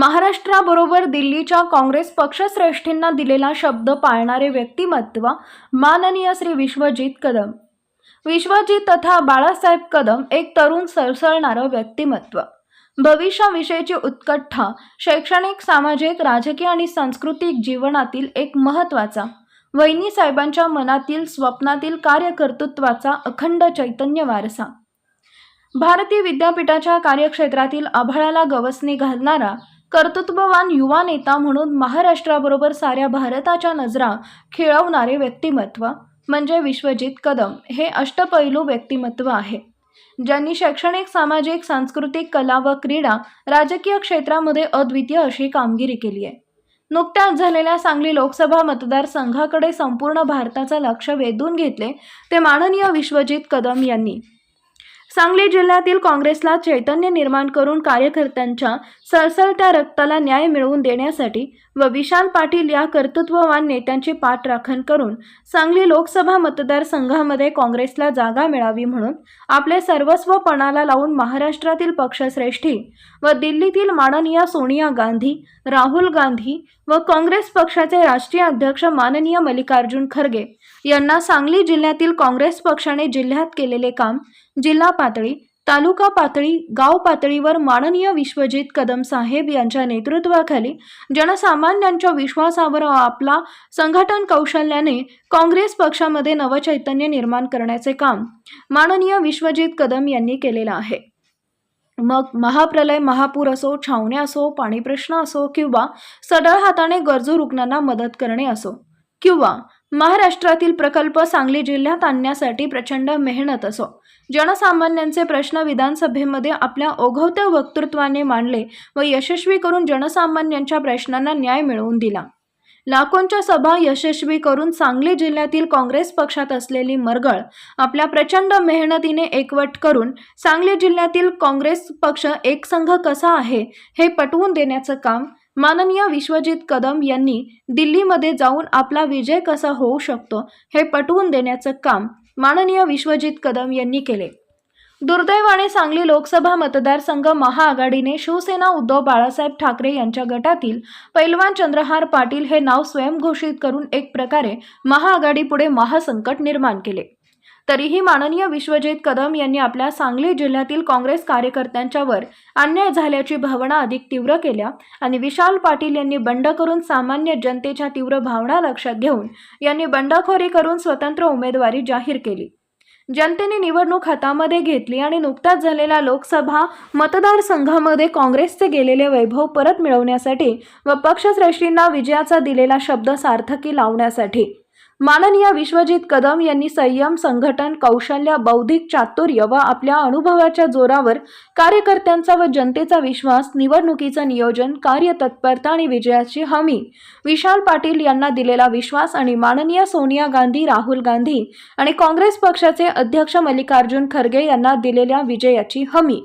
महाराष्ट्राबरोबर दिल्लीच्या काँग्रेस पक्षश्रेष्ठींना दिलेला शब्द पाळणारे व्यक्तिमत्व माननीय श्री विश्वजित कदम. विश्वजित तथा बाळासाहेब कदम एक तरुण सळसळणारं व्यक्तिमत्व. भविष्याविषयीची उत्कंठा शैक्षणिक सामाजिक राजकीय आणि सांस्कृतिक जीवनातील एक महत्त्वाचा वहिनी साहेबांच्या मनातील स्वप्नातील कार्यकर्तृत्वाचा अखंड चैतन्य वारसा. भारतीय विद्यापीठाच्या कार्यक्षेत्रातील आभाळाला गवसणी घालणारा कर्तृत्ववान युवा नेता म्हणून महाराष्ट्राबरोबर साऱ्या भारताच्या नजरा खिळवणारे व्यक्तिमत्व म्हणजे विश्वजित कदम हे अष्टपैलू व्यक्तिमत्व आहे. ज्यांनी शैक्षणिक सामाजिक सांस्कृतिक कला व क्रीडा राजकीय क्षेत्रामध्ये अद्वितीय अशी कामगिरी केली आहे. नुकत्याच झालेल्या सांगली लोकसभा मतदारसंघाकडे संपूर्ण भारताचं लक्ष वेधून घेतले ते माननीय विश्वजित कदम यांनी. सांगली जिल्ह्यातील काँग्रेसला चैतन्य निर्माण करून कार्यकर्त्यांच्या सळसळत्या रक्ताला न्याय मिळवून देण्यासाठी व विशाल पाटील या कर्तृत्ववान नेत्यांची पाठराखण करून सांगली लोकसभा मतदारसंघामध्ये काँग्रेसला जागा मिळावी म्हणून आपले सर्वस्व पणाला लावून महाराष्ट्रातील पक्षश्रेष्ठी व दिल्लीतील माननीय सोनिया गांधी राहुल गांधी व काँग्रेस पक्षाचे राष्ट्रीय अध्यक्ष माननीय मल्लिकार्जुन खरगे यांना सांगली जिल्ह्यातील काँग्रेस पक्षाने जिल्ह्यात केलेले काम जिल्हा पातळी तालुका पातळी गाव पातळीवर माननीय विश्वजित कदम साहेब यांच्या नेतृत्वाखाली जनसामान्यांच्या विश्वासावर आपला संघटन कौशल्याने काँग्रेस पक्षामध्ये नवचैतन्य निर्माण करण्याचे काम माननीय विश्वजित कदम यांनी केलेलं आहे. मग महाप्रलय महापूर असो छावण्या असो पाणी प्रश्न असो किंवा सढळ हाताने गरजू रुग्णांना मदत करणे असो किंवा महाराष्ट्रातील प्रकल्प सांगली जिल्ह्यात आणण्यासाठी प्रचंड मेहनत असो. जनसामान्यांचे प्रश्न विधानसभेमध्ये आपल्या ओघवत्या वक्तृत्वाने मांडले व यशस्वी करून जनसामान्यांच्या प्रश्नांना न्याय मिळवून दिला. लाखोंच्या सभा यशस्वी करून सांगली जिल्ह्यातील काँग्रेस पक्षात असलेली मरगळ आपल्या प्रचंड मेहनतीने एकवट करून सांगली जिल्ह्यातील काँग्रेस पक्ष एकसंघ कसा आहे हे पटवून देण्याचं काम माननीय विश्वजित कदम यांनी दिल्लीमध्ये जाऊन आपला विजय कसा होऊ शकतो हे पटवून देण्याचं काम माननीय विश्वजित कदम यांनी केले. दुर्दैवाने सांगली लोकसभा मतदारसंघ महाआघाडीने शिवसेना उद्धव बाळासाहेब ठाकरे यांच्या गटातील पैलवान चंद्रहार पाटील हे नाव स्वयंघोषित करून एक प्रकारे महाआघाडीपुढे महासंकट निर्माण केले. तरीही माननीय विश्वजित कदम यांनी आपल्या सांगली जिल्ह्यातील काँग्रेस कार्यकर्त्यांच्यावर अन्याय झाल्याची भावना अधिक तीव्र केल्या आणि विशाल पाटील यांनी बंड करून सामान्य जनतेच्या तीव्र भावना लक्षात घेऊन यांनी बंडखोरी करून स्वतंत्र उमेदवारी जाहीर केली. जनतेने निवडणूक हातामध्ये घेतली आणि नुकताच झालेल्या लोकसभा मतदारसंघामध्ये काँग्रेसचे गेलेले वैभव परत मिळवण्यासाठी व पक्षश्रेष्ठींना विजयाचा दिलेला शब्द सार्थकी लावण्यासाठी माननीय विश्वजित कदम यांनी संयम संघटन कौशल्य बौद्धिक चातुर्य व आपल्या अनुभवाच्या जोरावर कार्यकर्त्यांचा व जनतेचा विश्वास निवडणुकीचं नियोजन कार्यतत्परता आणि विजयाची हमी विशाल पाटील यांना दिलेला विश्वास आणि माननीय सोनिया गांधी राहुल गांधी आणि काँग्रेस पक्षाचे अध्यक्ष मल्लिकार्जुन खरगे यांना दिलेल्या विजयाची हमी.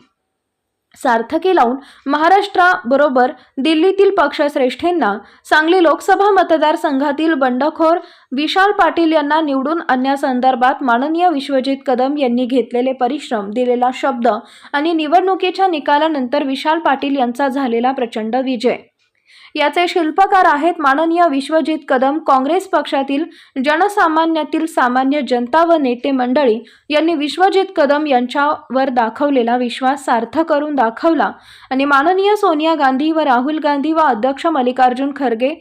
सार्थकी लावून महाराष्ट्राबरोबर दिल्लीतील पक्षश्रेष्ठींना सांगली लोकसभा मतदारसंघातील बंडखोर विशाल पाटील यांना निवडून आणण्यासंदर्भात माननीय विश्वजित कदम यांनी घेतलेले परिश्रम दिलेला शब्द आणि निवडणुकीच्या निकालानंतर विशाल पाटील यांचा झालेला प्रचंड विजय. याचे शिल्पकार आहेत माननीय विश्वजित कदम. काँग्रेस पक्षातील जनसामान्यातील सामान्य जनता व नेते मंडळी यांनी विश्वजित कदम यांच्यावर दाखवलेला विश्वास सार्थ करून दाखवला. आणि माननीय सोनिया गांधी व राहुल गांधी व अध्यक्ष मल्लिकार्जुन खरगे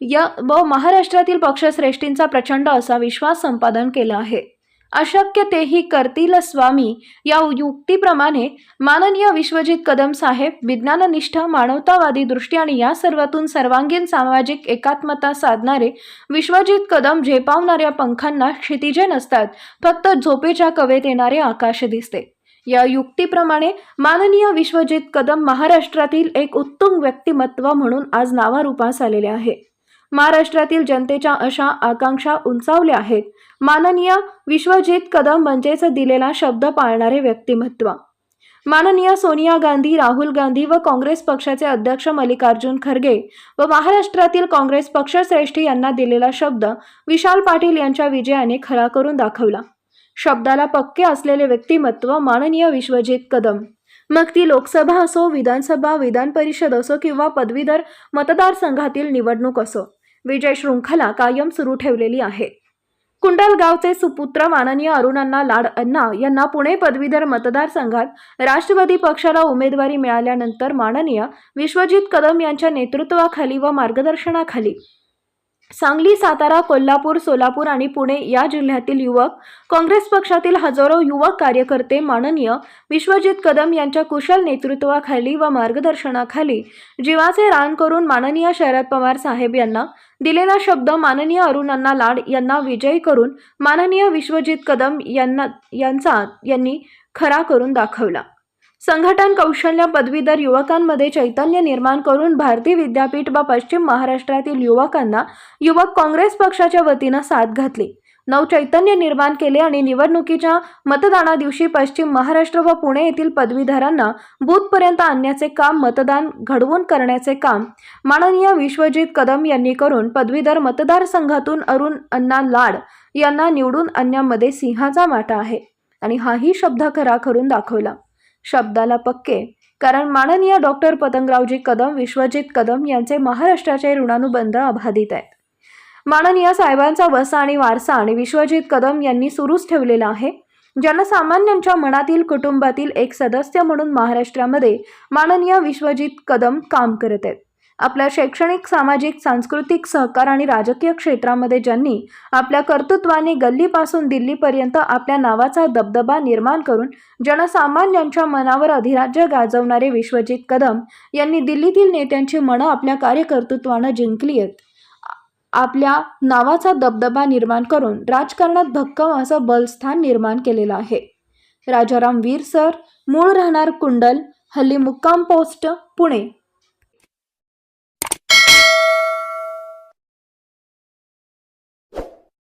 या व महाराष्ट्रातील पक्षश्रेष्ठींचा प्रचंड असा विश्वास संपादन केला आहे. अशक्य तेही करतील स्वामी. या युक्तीप्रमाणे माननीय विश्वजित कदम साहेब विज्ञाननिष्ठ मानवतावादी दृष्टी आणि या सर्वातून सर्वांगीण सामाजिक एकात्मता साधणारे विश्वजित कदम झेपावणाऱ्या पंखांना क्षितिजे नसतात फक्त झोपेच्या कवेत येणारे आकाश दिसते. या युक्तीप्रमाणे माननीय विश्वजित कदम महाराष्ट्रातील एक उत्तुंग व्यक्तिमत्व म्हणून आज नावारूपास आलेले आहे. महाराष्ट्रातील जनतेच्या अशा आकांक्षा उंचावल्या आहेत. माननीय विश्वजित कदम म्हणजेच दिलेला शब्द पाळणारे व्यक्तिमत्व. माननीय सोनिया गांधी राहुल गांधी व काँग्रेस पक्षाचे अध्यक्ष मल्लिकार्जुन खरगे व महाराष्ट्रातील काँग्रेस पक्षश्रेष्ठी यांना दिलेला शब्द विशाल पाटील यांच्या विजयाने खरा करून दाखवला. शब्दाला पक्के असलेले व्यक्तिमत्व माननीय विश्वजित कदम. मग ती लोकसभा असो विधानसभा विधान परिषद असो किंवा पदवीधर मतदारसंघातील निवडणूक असो. विजय शृंखला कायम सुरू ठेवलेली आहे. कुंडलगावचे सुपुत्र माननीय अरुणांना लाड अण्णा यांना पुणे पदवीधर मतदारसंघात राष्ट्रवादी पक्षाला उमेदवारी मिळाल्यानंतर माननीय विश्वजित कदम यांच्या नेतृत्वाखाली व मार्गदर्शनाखाली सांगली सातारा कोल्हापूर सोलापूर आणि पुणे या जिल्ह्यातील युवक काँग्रेस पक्षातील हजारो युवक कार्यकर्ते माननीय विश्वजित कदम यांच्या कुशल नेतृत्वाखाली व मार्गदर्शनाखाली जीवाचे रान करून माननीय शरद पवार साहेब यांना दिलेला शब्द माननीय अरुणांना लाड यांना विजयी करून माननीय विश्वजित कदम यांना यांचा यांनी खरा करून दाखवला. संघटन कौशल्य पदवीधर युवकांमध्ये चैतन्य निर्माण करून भारतीय विद्यापीठ व पश्चिम महाराष्ट्रातील युवकांना युवक काँग्रेस पक्षाच्या वतीनं साथ घातली. नवचैतन्य निर्माण केले आणि निवडणुकीच्या मतदाना दिवशी पश्चिम महाराष्ट्र व पुणे येथील पदवीधरांना बूथपर्यंत आणण्याचे काम मतदान घडवून करण्याचे काम माननीय विश्वजित कदम यांनी करून पदवीधर मतदारसंघातून अरुण अण्णा लाड यांना निवडून आणण्यामध्ये सिंहाचा वाटा आहे. आणि हाही शब्द खरा करून दाखवला. शब्दाला पक्के. कारण माननीय डॉक्टर पतंगरावजी कदम विश्वजित कदम यांचे महाराष्ट्राचे ऋणानुबंध अबाधित आहेत. माननीय साहेबांचा वसा आणि वारसा आणि विश्वजित कदम यांनी सुरूच ठेवलेला आहे. जनसामान्यांच्या मनातील कुटुंबातील एक सदस्य म्हणून महाराष्ट्रामध्ये माननीय विश्वजित कदम काम करत आहेत. आपल्या शैक्षणिक सामाजिक सांस्कृतिक सहकार आणि राजकीय क्षेत्रामध्ये ज्यांनी आपल्या कर्तृत्वाने गल्लीपासून दिल्लीपर्यंत आपल्या नावाचा दबदबा निर्माण करून जनसामान्यांच्या मनावर अधिराज्य गाजवणारे विश्वजित कदम यांनी दिल्लीतील नेत्यांची मनं आपल्या कार्यकर्तृत्वानं जिंकली आहेत. आपल्या नावाचा दबदबा निर्माण करून राजकारणात भक्कम असं बलस्थान निर्माण केलेलं आहे. राजाराम वीर सर मूळ राहणार कुंडल हल्ली मुक्काम पोस्ट पुणे.